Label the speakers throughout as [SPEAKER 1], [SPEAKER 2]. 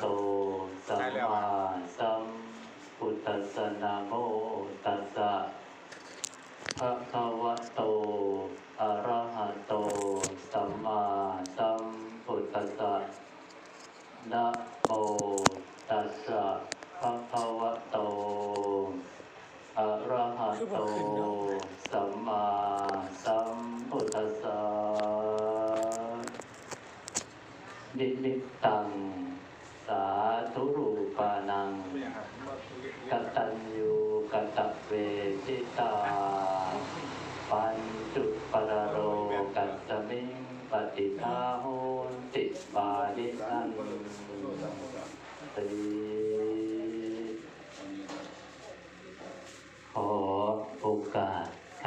[SPEAKER 1] โตสัมมาสัมพุทธัสสะนะโมตัสสะภะคะวะโตอะระหะโตสัมมาสัมพุทธัสสะนะโมตัสสะภะคะวะโตอะระหะโตสัมมาสัมพุทธัสสะนิมิตตั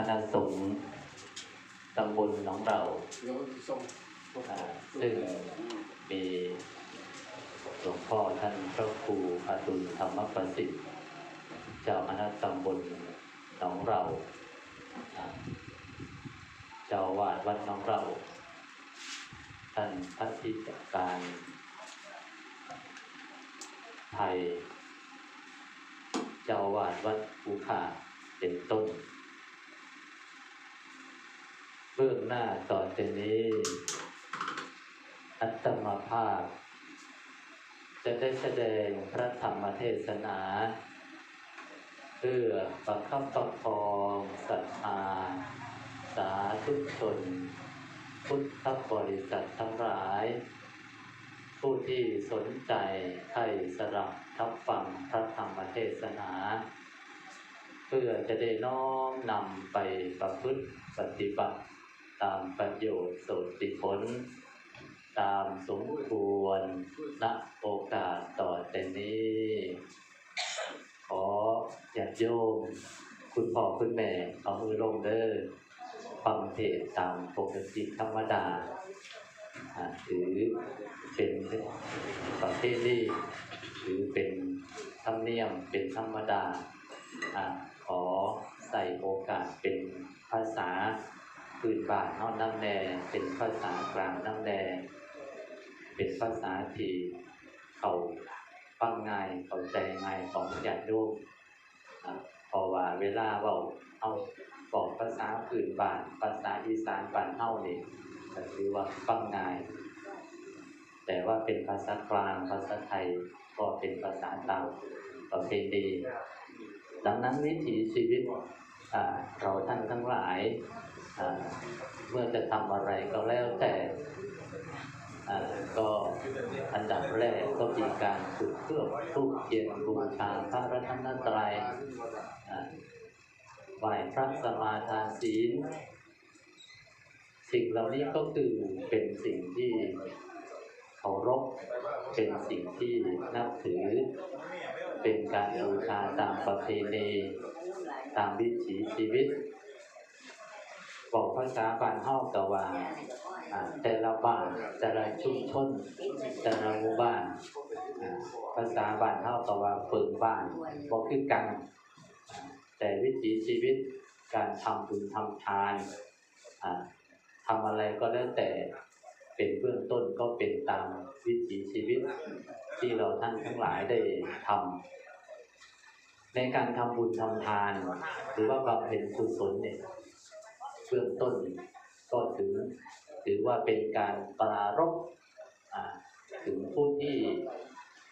[SPEAKER 1] ณะสงฆ์ตำบลหนองเราอ่าซึ่งมีหลวงพ่อท่านพระครูอดุลธรรมประสิทธิ์ เจ้าคณะตำบลหนองเราอ่าเจ้าอาวาดวัดหนองเรา ท่านพระธิการไทย เจ้าอาวาดวัดภูขาเป็นต้น เบื้องหน้าต่อจากนี้ อัตมาภาพ จะได้แสดงพระธรรมเทศนา เพื่อประคับประคองศรัทธาสาธุชน พุทธบริษัททั้งหลาย ผู้ที่สนใจใครสรับทับฟังพระธรรมเทศนาเพื่อจะได้น้อมนำไปประพฤติปฏิบัติ ตามประโยชน์สุติผล ตามสมควรณโอกาสต่อแต่นี้ ขอญาติโยม คุณพ่อคุณแม่เอามือลงเด้อฟังเทศตามปกติธรรมดาอ่าถือเป็นประเพณีหรือเป็นธรรมเนียมเป็นธรรมดาอ่าขอใส่โอกาสเป็นภาษา พื้นบ้านเฮาน้ำแดงเป็นภาษากลางน้ำแดงเป็นภาษาที่เขาฟังง่ายเข้าใจง่ายของญาติโยมอะเพราะว่าเวลาเว้าเอาบอกภาษาพื้นบ้านภาษาอีสานบ้านเฮานี่ก็คือว่าฟังง่ายแต่ว่าเป็นภาษากลางภาษาไทยก็เป็นภาษาตามประเพณีดังนั้นวิถีชีวิตเราท่านทั้งหลาย เมื่อจะทำอะไรก็แล้วแต่ก็อันดับแรกก็มีการจุดเครื่องทูบเทียนบูชาพระรัตนตรัยไหว้พระสมาทานศีล สิ่งเหล่านี้ก็คือเป็นสิ่งที่เคารพเป็นสิ่งที่นับถือ เป็นการบูชาตามประเพณีตามวิถีชีวิต บอกภาษาบ้านเฮาก็ว่า แต่ละบ้านแต่ละชุมชนแต่ละหมู่บ้าน ภาษาบ้านเฮาก็ว่าเปิงบ้านบ่คือกัน แต่วิถีชีวิตการทำบุญทำทานอ่าทำอะไรก็แล้วแต่เป็นเบื้องต้นก็เป็นตามวิถีชีวิตที่เราท่านทั้งหลายได้ทำในการทำบุญทำทาน หรือว่าบำเพ็ญกุศลเนี่ย เบื้องต้นก็ถือถือว่าเป็นการปรารภอ่าถึงผู้ที่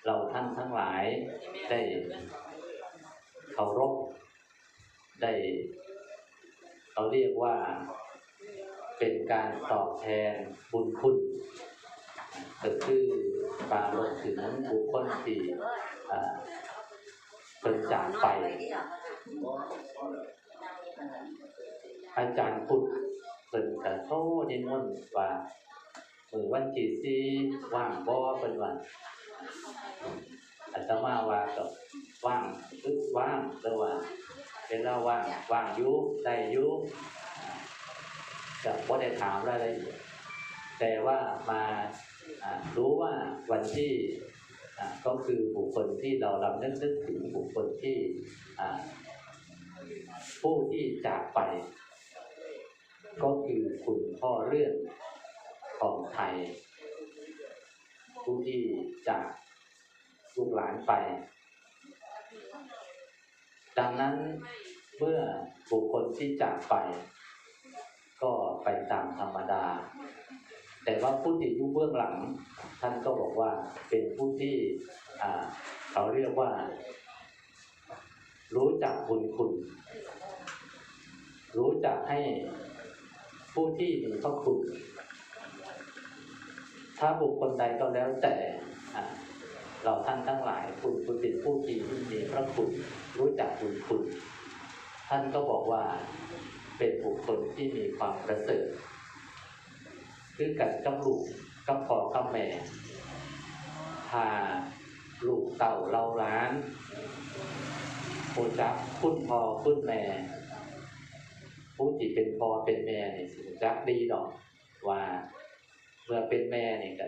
[SPEAKER 1] เราท่านทั้งหลายได้เคารพได้ เขาเรียกว่าเป็นการตอบแทนบุญคุณก็คือปรารภถึงบุคคลที่เป็นจากไป อาจารย์พุทธเพิ่นก็โทษนิมนต์ว่ามือวันที่สี่ว่างบ่เพิ่นว่าอาตมาว่าก็ว่างคือว่างแต่ว่าเวลาว่างว่างยู่ได้ยู่จะบ่ได้ถามรายละเอียดแต่ว่ามารู้ว่าวันที่ก็คือบุคคลที่เราลำนึกนึกถึงบุคคลที่ผู้ที่จากไป ก็คือคุณพ่อเรื่องของไทย ผู้ที่จากลูกหลานไป ดังนั้นเมื่อบุคคลที่จากไป ก็ไปตามธรรมดา แต่ว่าผู้ที่อยู่เบื้องหลัง ท่านก็บอกว่าเป็นผู้ที่เขาเรียกว่า รู้จักบุญคุณ รู้จักให้ ผู้ที่มีพระคุณถ้าบุคคลใดก็แล้วแต่เราท่านทั้งหลายคุณคุณเป็นผู้ที่มีพระคุณรู้จักบุญคุณ ท่านก็บอกว่าเป็นบุคคลที่มีความประเสริฐคือกันกับลูกกับพ่อกับแม่พาลูกเต่าเล่าร้านโอจักคุณพ่อคุณแม่ ผู้ที่เป็นพ่อเป็นแม่เนี่ยสิรักดีดอกว่าเมื่อเป็นแม่เนี่ยก็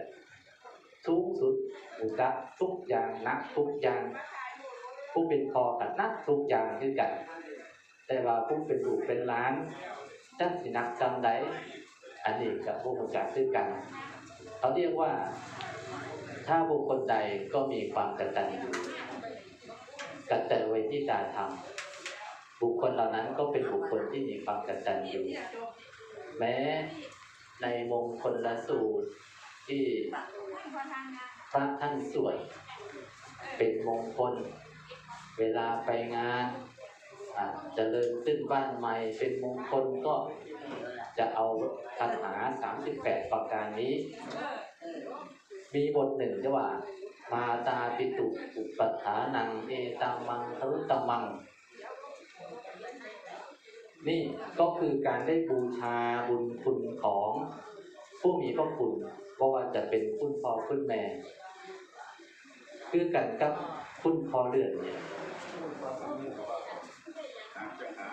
[SPEAKER 1] สูงสุดรู้จักทุกอย่างนักทุกอย่าง ผู้เป็นพ่อกับนักทุกอย่างคือกัน แต่ว่าผู้เป็นลูกเป็นล้านจักสินักจำได้อันนี้กับผู้รู้จักคือกันเขาเรียกว่าถ้าบุคคลใดก็มีความกตัญญูกตัญญูที่จะทำ บุคคลเหล่านั้นก็เป็นบุคคลที่มีความกตัญญูแม้ในมงคลละสูตรที่พระท่านสวดเป็นมงคล เวลาไปงานอ่าเจริญขึ้นบ้านใหม่เป็นมงคลก็จะเอาคาถา38ประการนี้ มีบทหนึ่งที่ว่า มาตาปิตุอุปัฏฐานัง เอตังมังทรุตมัง นี่ก็คือการได้บูชาบุญคุณของผู้มีพระคุณเพราะว่าจะเป็นคุณพ่อคุณแม่ คือกันกับคุณพ่อเลือดเนี่ย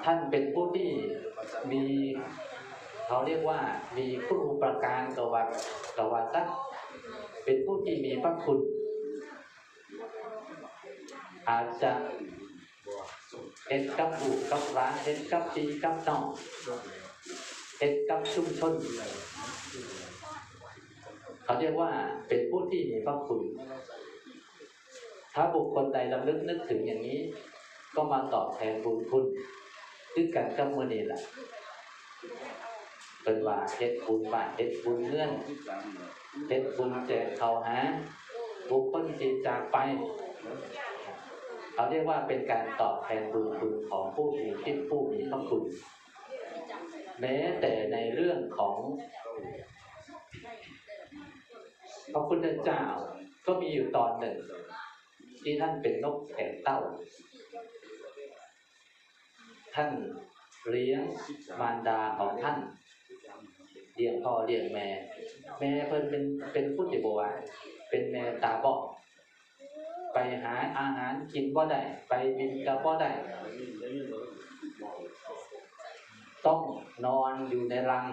[SPEAKER 1] ท่านเป็นผู้ที่มีเขาเรียกว่ามีคุณอุปการกวัดกวัดสักเป็นผู้ที่มีพระคุณ อาจจะ เฮ็ดกับบุกับร้านเฮ็ดกับปีกับน้องเฮ็ดกับชุมชนเขาเรียกว่าเป็นผู้ที่มีพระคุณ ถ้าบุคคลใดลำลึกนึกถึงอย่างนี้ ก็มาตอบแทนบุญคุณคือกันกับมือนี่แหละเป็นว่าเฮ็ดบุญบานเฮ็ดบุญเงื่อนเฮ็ดบุญแจกเขาหาบุคคลที่จากไป เขาเรียกว่าเป็นการตอบแทนบุญคุณของผู้มีที่ผู้มีพระคุณ แม้แต่ในเรื่องของพระพุทธเจ้าก็มีอยู่ตอนหนึ่ง ที่ท่านเป็นนกแข่เต้า ท่านเลี้ยงมารดาของท่านเลี้ยงพ่อเลี้ยงแม่ แม่เพิ่นเป็นเป็นผู้ที่บอกว่าเป็นแม่ตาบอด ไปหาอาหารกินบ่ได้ไปบินกับบ่ได้ต้องนอนอยู่ในรัง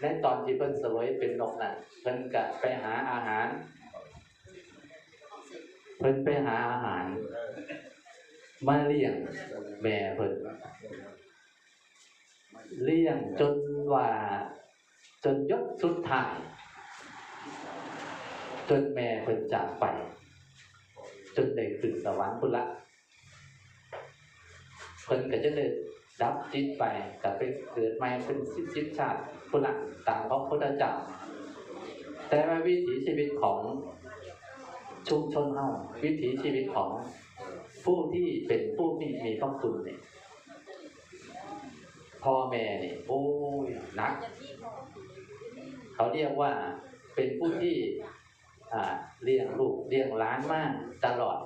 [SPEAKER 1] และตอนที่เพิ่นสวยเป็นนกน่ะเพิ่นก็ไปหาอาหาร เพิ่นไปหาอาหาร มาเลี้ยงแม่เพิ่นเลี้ยงจนว่าจนยศสุดท้าย จนแม่เพิ่นจากไป จนได้ขึ้นสวรรค์พุ่นละเพิ่นก็จะได้ดับจิตไปก็ไปเกิดใหม่เป็นสิบสิบชาติพุ่นละตามพระพุทธเจ้าแต่ว่าวิถีชีวิตของชุมชนเฮาวิถีชีวิตของผู้ที่เป็นผู้ที่มีพระคุณเนี่ยพ่อแม่เนี่ยโอ้ยนัก เขาเรียกว่า เป็นผู้ที่เลี้ยงลูกเลี้ยงล้านมากตลอด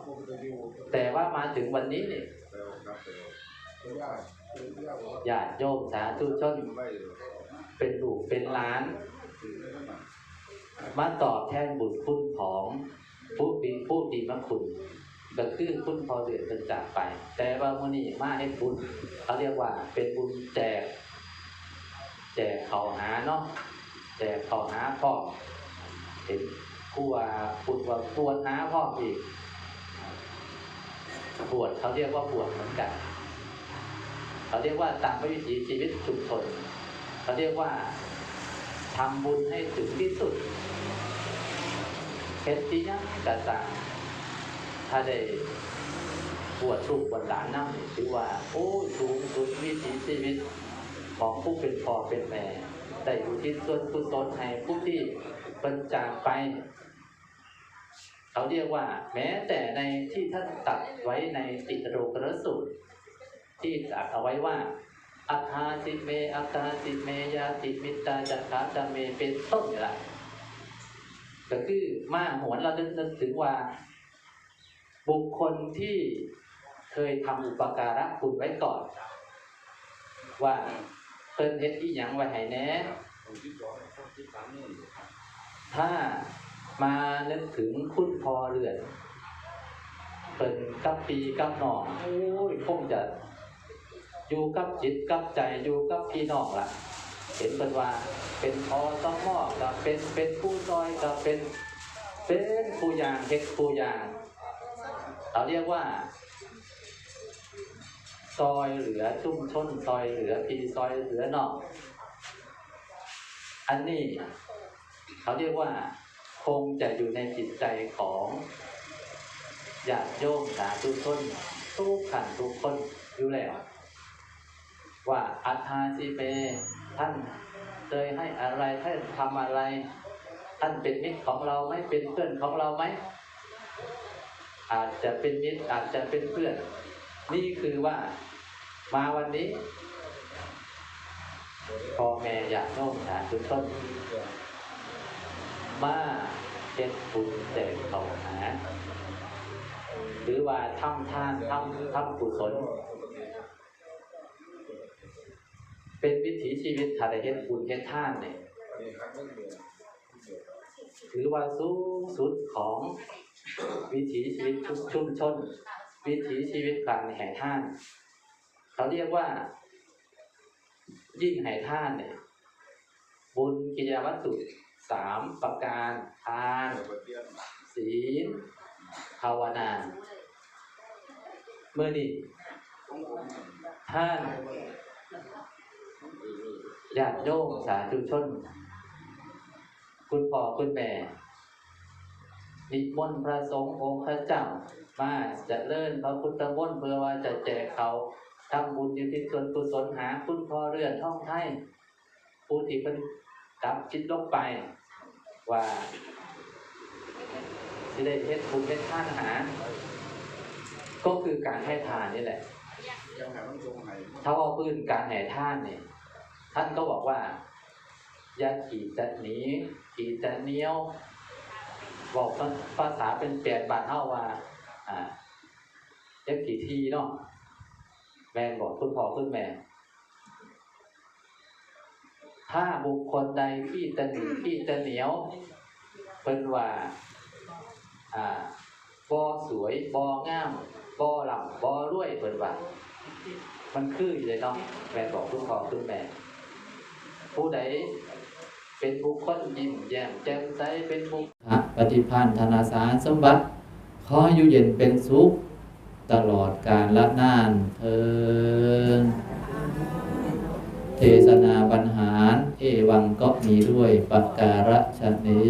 [SPEAKER 1] แต่ว่ามาถึงวันนี้เนี่ยญาติโยมสาธุชน เป็นลูกเป็นล้าน มาตอบแทนบุญคุณของผู้มีผู้ดีมะคุณก็คือคุณพอเดือดเป็นจากไป แต่ว่ามื้อนี้มาให้บุญเขาเรียกว่าเป็นบุญแจก แจกเขาหาเนาะแจกเขาหาพ่อ เห็นผู้ว่าพูดว่าปวดหาพ่ออีกบวชเขาเรียกว่าบวชเหมือนกัน เขาเรียกว่าตามวิถีชีวิตชุมชนเขาเรียกว่าทำบุญให้ถึงที่สุดเฮ็ดที่ยังกระสังถ้าได้บวชลูกบวชหลานนั่งถือว่า โอ้ยสูงสุดวิถีชีวิตของผู้เป็นพ่อเป็นแม่ได้อยู่ที่ส่วนกุศลให้ผู้ที่ เป็นจากไป เขาเรียกว่า แม้แต่ในที่ท่านตัดไว้ในติโรกรสูตร ที่ตรัสเอาไว้ว่าอาคาสิเมอาคาสิเมยาติมิตาจักขาจเมเป็นต้นนี่แหละก็คือมาหวนเราดึกนึกถึงว่า บุคคลที่เคยทำอุปการะคุณไว้ก่อน ว่าเพิ่นเฮ็ดอีหยังไว้ให้แน่ ถ้ามานึกถึงคุณพอเรือนเป็นกับปีกับน้องโอ้ยคงจะอยู่กับจิตกับใจอยู่กับพี่น้องล่ะ เห็นเป็นว่าเป็นพอต้องมอกับเป็นเป็นผู้ซอยกับเป็นเป็นผู้ยางเฮ็ดผู้ยางเราเรียกว่าซอยเหลือชุ่มชนซอยเหลือพีซอยเหลือนอก อันนี้ เขาเรียกว่าคงจะอยู่ในจิตใจของญาติโยมสาธุชนทุกขันทุกคนอยู่แล้วว่าอัตตาสิเป ท่านเคยให้อะไรท่านทำอะไร ท่านเป็นมิตรของเราไหมเป็นเพื่อนของเราไหมอาจจะเป็นมิตรอาจจะเป็นเพื่อน นี่คือว่ามาวันนี้พ่อแม่อยากโน้มสาธุชน มาเจ็ดบุญเสกเขาหาหรือว่าทำทานทำทำกุศลเป็นวิถีชีวิตถ้าเฮ็ดบุญเฮ็ดท่านเนี่ยถือว่าสูงสุดของวิถีชีวิตชุมชุมชน วิถีชีวิตการแห่ท่าน เขาเรียกว่า ยิ่งแห่ท่านเนี่ยบุญกิยาวัตถุส สามประการทานศีลภาวนา เมื่อนี้ท่านญาติโยมสาธุชน คุณพ่อคุณแม่นิมนต์พระสงฆ์องค์พระเจ้า มาจะเลิ่นพระพุทธมนต์เพื่อว่าจะแจกเขาทำบุญอยู่ที่ส่วนกุศลหา คุณพ่อเรือนท่องไทยผู้ที่เป็น กลับคิดลงไปว่าที่ได้เฮ็ดบุญเฮ็ดทานหา ก็คือการให้ทานนี่แหละถ้าว่าพื้นการแห่ท่านเนี่ยท่านก็บอกว่ายาขี่จะหนีขี่จะเนี้ยวบอกภาษาเป็นเปลี่ยนบาทเท่าว่าอ่าย่าขี่ทีเนาะแม่นบอกคุณพ่อคุณแม่ ถ้าบุคคลใดที่จะหนีที่จะเหนียวเป็นว่าอ่าบ่สวยบ่งามบ่หล่ำบ่รวยเป็นว่ามันคืออยู่เลยเนาะแม่บอกคุณพ่อคุณแม่ผู้ใดเป็นบุคคลยิ้มแย้มแจ่มใสเป็นบุคคลปฏิพันธนาสารสมบัติขออยู่เย็นเป็นสุข ตลอดกาลละนานเทิน เทศนาปัญหารเอวังก็มีด้วยปักการะชนี